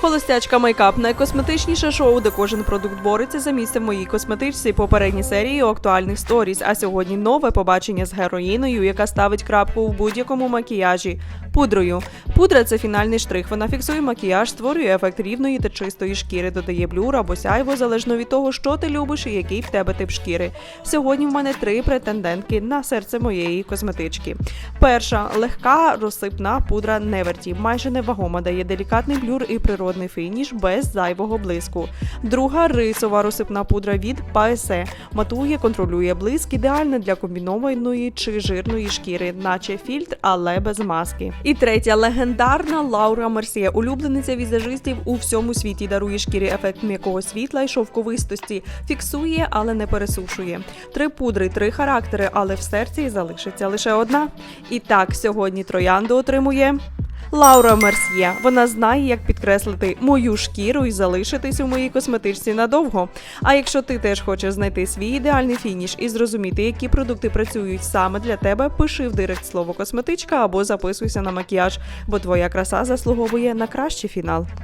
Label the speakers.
Speaker 1: Холостячка Мейкап найкосметичніше шоу, де кожен продукт бореться за місце в моїй косметичці. Попередні серії актуальних сторіс. А сьогодні нове побачення з героїною, яка ставить крапку у будь-якому макіяжі. Пудрою. Пудра це фінальний штрих. Вона фіксує макіяж, створює ефект рівної та чистої шкіри, додає блюр або сяйво, залежно від того, що ти любиш і який в тебе тип шкіри. Сьогодні в мене три претендентки на серце моєї косметички. Перша легка розсипна пудра Неверті, майже невагома, дає делікатний блюр і природний фініш без зайвого блиску. Друга рисова розсипна пудра від Paese. матує, контролює блиск, ідеальна для комбінованої чи жирної шкіри, наче фільтр, але без маски. І третя легендарна Лаура Мерсія, улюблениця візажистів у всьому світі, дарує шкірі ефект м'якого світла і шовковистості, фіксує, але не пересушує. Три пудри, три характери, але в серці залишиться лише одна. І так, сьогодні троянду отримує. Лаура Мерсьє. Вона знає, як підкреслити мою шкіру і залишитись у моїй косметичці надовго. А якщо ти теж хочеш знайти свій ідеальний фініш і зрозуміти, які продукти працюють саме для тебе, пиши в директ слово косметичка або записуйся на макіяж, бо твоя краса заслуговує на кращий фінал.